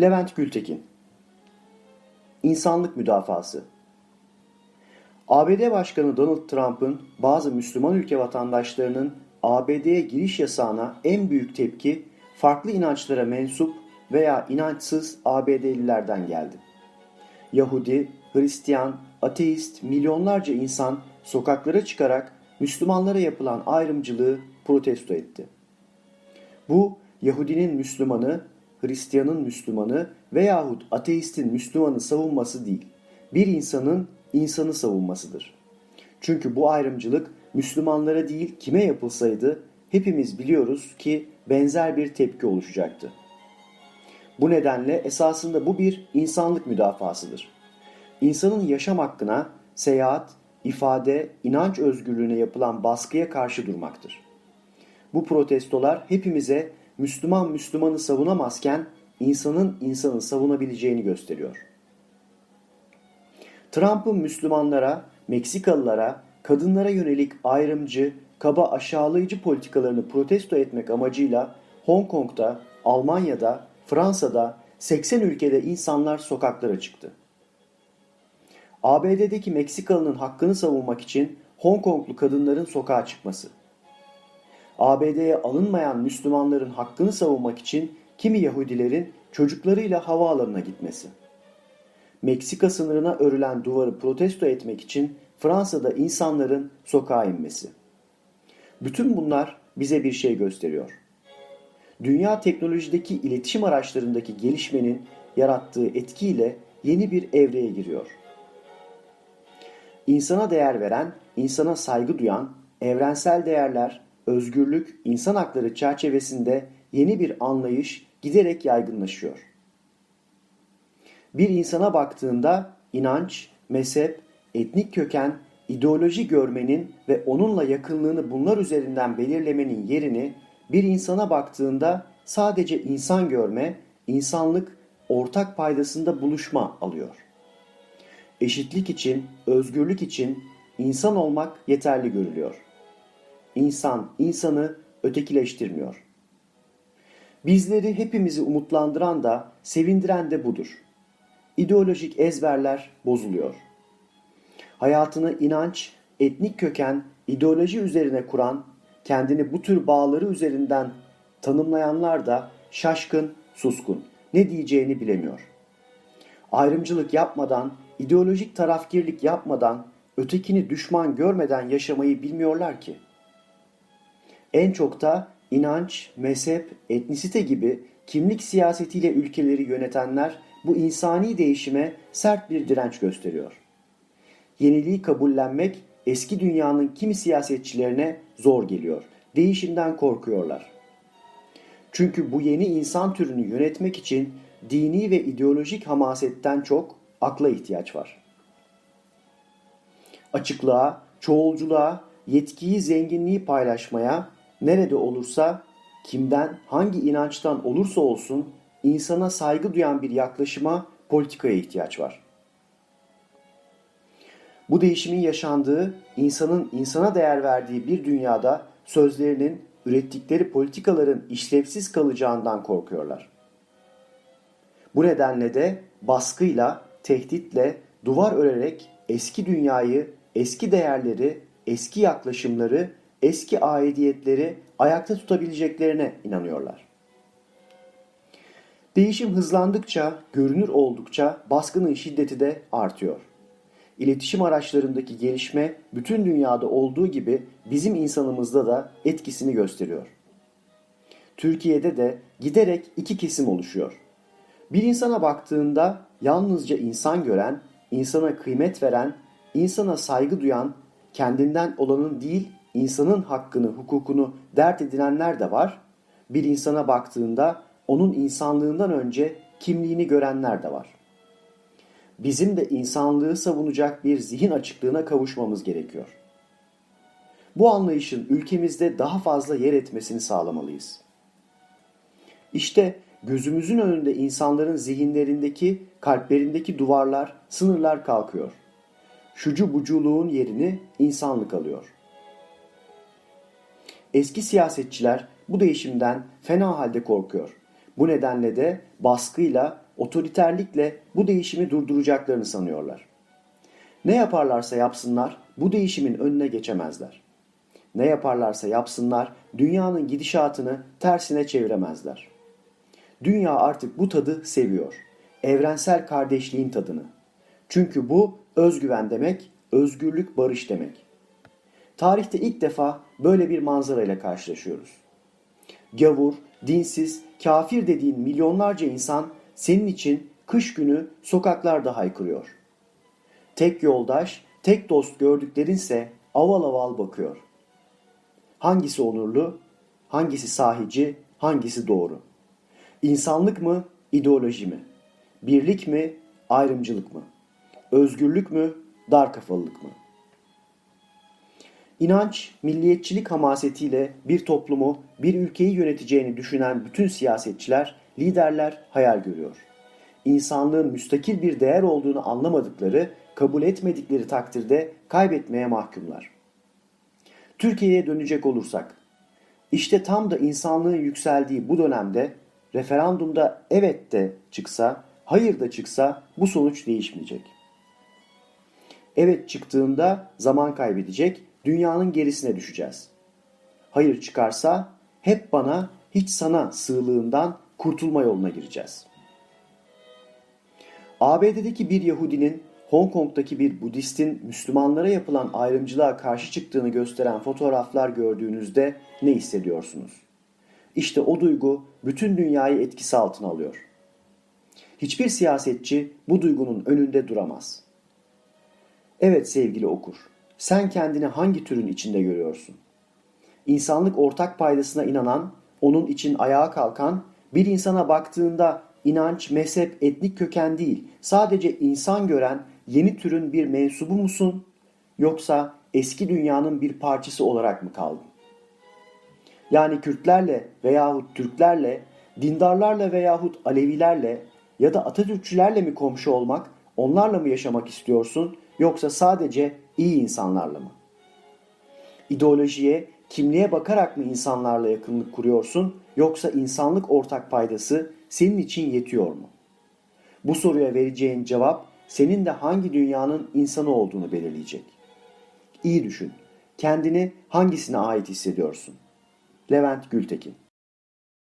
Levent Gültekin İnsanlık müdafası ABD Başkanı Donald Trump'ın bazı Müslüman ülke vatandaşlarının ABD'ye giriş yasağına en büyük tepki farklı inançlara mensup veya inançsız ABD'lilerden geldi. Yahudi, Hristiyan, ateist milyonlarca insan sokaklara çıkarak Müslümanlara yapılan ayrımcılığı protesto etti. Bu Yahudinin Müslümanı, Hristiyanın Müslümanı veyahut ateistin Müslümanı savunması değil, bir insanın insanı savunmasıdır. Çünkü bu ayrımcılık Müslümanlara değil kime yapılsaydı hepimiz biliyoruz ki benzer bir tepki oluşacaktı. Bu nedenle esasında bu bir insanlık müdafasıdır. İnsanın yaşam hakkına, seyahat, ifade, inanç özgürlüğüne yapılan baskıya karşı durmaktır. Bu protestolar hepimize Müslüman Müslümanı savunamazken insanın insanı savunabileceğini gösteriyor. Trump'ın Müslümanlara, Meksikalılara, kadınlara yönelik ayrımcı, kaba aşağılayıcı politikalarını protesto etmek amacıyla Hong Kong'da, Almanya'da, Fransa'da 80 ülkede insanlar sokaklara çıktı. ABD'deki Meksikalı'nın hakkını savunmak için Hong Konglu kadınların sokağa çıkması. ABD'ye alınmayan Müslümanların hakkını savunmak için kimi Yahudilerin çocuklarıyla havaalanına gitmesi. Meksika sınırına örülen duvarı protesto etmek için Fransa'da insanların sokağa inmesi. Bütün bunlar bize bir şey gösteriyor. Dünya teknolojideki iletişim araçlarındaki gelişmenin yarattığı etkiyle yeni bir evreye giriyor. İnsana değer veren, insana saygı duyan, evrensel değerler, özgürlük, insan hakları çerçevesinde yeni bir anlayış giderek yaygınlaşıyor. Bir insana baktığında inanç, mezhep, etnik köken, ideoloji görmenin ve onunla yakınlığını bunlar üzerinden belirlemenin yerini bir insana baktığında sadece insan görme, insanlık, ortak paydasında buluşma alıyor. Eşitlik için, özgürlük için insan olmak yeterli görülüyor. İnsan insanı ötekileştirmiyor. Bizleri hepimizi umutlandıran da sevindiren de budur. İdeolojik ezberler bozuluyor. Hayatını inanç, etnik köken, ideoloji üzerine kuran, kendini bu tür bağları üzerinden tanımlayanlar da şaşkın, suskun, ne diyeceğini bilemiyor. Ayrımcılık yapmadan, ideolojik tarafgirlik yapmadan, ötekini düşman görmeden yaşamayı bilmiyorlar ki. En çok da inanç, mezhep, etnisite gibi kimlik siyasetiyle ülkeleri yönetenler bu insani değişime sert bir direnç gösteriyor. Yeniliği kabullenmek eski dünyanın kimi siyasetçilerine zor geliyor. Değişimden korkuyorlar. Çünkü bu yeni insan türünü yönetmek için dini ve ideolojik hamasetten çok akla ihtiyaç var. Açıklığa, çoğulculuğa, yetkiyi, zenginliği paylaşmaya, nerede olursa, kimden, hangi inançtan olursa olsun insana saygı duyan bir yaklaşıma, politikaya ihtiyaç var. Bu değişimin yaşandığı, insanın insana değer verdiği bir dünyada sözlerinin, ürettikleri politikaların işlevsiz kalacağından korkuyorlar. Bu nedenle de baskıyla, tehditle, duvar örerek eski dünyayı, eski değerleri, eski yaklaşımları, eski aidiyetleri ayakta tutabileceklerine inanıyorlar. Değişim hızlandıkça, görünür oldukça baskının şiddeti de artıyor. İletişim araçlarındaki gelişme bütün dünyada olduğu gibi bizim insanımızda da etkisini gösteriyor. Türkiye'de de giderek iki kesim oluşuyor. Bir insana baktığında yalnızca insan gören, insana kıymet veren, insana saygı duyan, kendinden olanın değil insanın hakkını, hukukunu dert edinenler de var. Bir insana baktığında onun insanlığından önce kimliğini görenler de var. Bizim de insanlığı savunacak bir zihin açıklığına kavuşmamız gerekiyor. Bu anlayışın ülkemizde daha fazla yer etmesini sağlamalıyız. İşte gözümüzün önünde insanların zihinlerindeki, kalplerindeki duvarlar, sınırlar kalkıyor. Şucu buculuğun yerini insanlık alıyor. Eski siyasetçiler bu değişimden fena halde korkuyor. Bu nedenle de baskıyla otoriterlikle bu değişimi durduracaklarını sanıyorlar. Ne yaparlarsa yapsınlar bu değişimin önüne geçemezler. Ne yaparlarsa yapsınlar dünyanın gidişatını tersine çeviremezler. Dünya artık bu tadı seviyor. Evrensel kardeşliğin tadını. Çünkü bu özgüven demek, özgürlük barış demek. Tarihte ilk defa böyle bir manzara ile karşılaşıyoruz. Gavur, dinsiz, kafir dediğin milyonlarca insan senin için kış günü sokaklarda haykırıyor. Tek yoldaş, tek dost gördüklerinse aval aval bakıyor. Hangisi onurlu, hangisi sahici, hangisi doğru? İnsanlık mı, ideoloji mi? Birlik mi, ayrımcılık mı? Özgürlük mü, dar kafalılık mı? İnanç, milliyetçilik hamasetiyle bir toplumu, bir ülkeyi yöneteceğini düşünen bütün siyasetçiler, liderler hayal görüyor. İnsanlığın müstakil bir değer olduğunu anlamadıkları, kabul etmedikleri takdirde kaybetmeye mahkumlar. Türkiye'ye dönecek olursak, işte tam da insanlığın yükseldiği bu dönemde referandumda evet de çıksa, hayır da çıksa bu sonuç değişmeyecek. Evet çıktığında zaman kaybedecek, dünyanın gerisine düşeceğiz. Hayır çıkarsa hep bana, hiç sana sığlığından kurtulma yoluna gireceğiz. ABD'deki bir Yahudinin Hong Kong'daki bir Budistin Müslümanlara yapılan ayrımcılığa karşı çıktığını gösteren fotoğraflar gördüğünüzde ne hissediyorsunuz? İşte o duygu bütün dünyayı etkisi altına alıyor. Hiçbir siyasetçi bu duygunun önünde duramaz. Evet sevgili okur, sen kendini hangi türün içinde görüyorsun? İnsanlık ortak paydasına inanan, onun için ayağa kalkan, bir insana baktığında inanç, mezhep, etnik köken değil, sadece insan gören yeni türün bir mensubu musun? Yoksa eski dünyanın bir parçası olarak mı kaldın? Yani Kürtlerle veyahut Türklerle, dindarlarla veyahut Alevilerle ya da Atatürkçülerle mi komşu olmak, onlarla mı yaşamak istiyorsun yoksa sadece iyi insanlarla mı? İdeolojiye, kimliğe bakarak mı insanlarla yakınlık kuruyorsun yoksa insanlık ortak paydası senin için yetiyor mu? Bu soruya vereceğin cevap senin de hangi dünyanın insanı olduğunu belirleyecek. İyi düşün. Kendini hangisine ait hissediyorsun? Levent Gültekin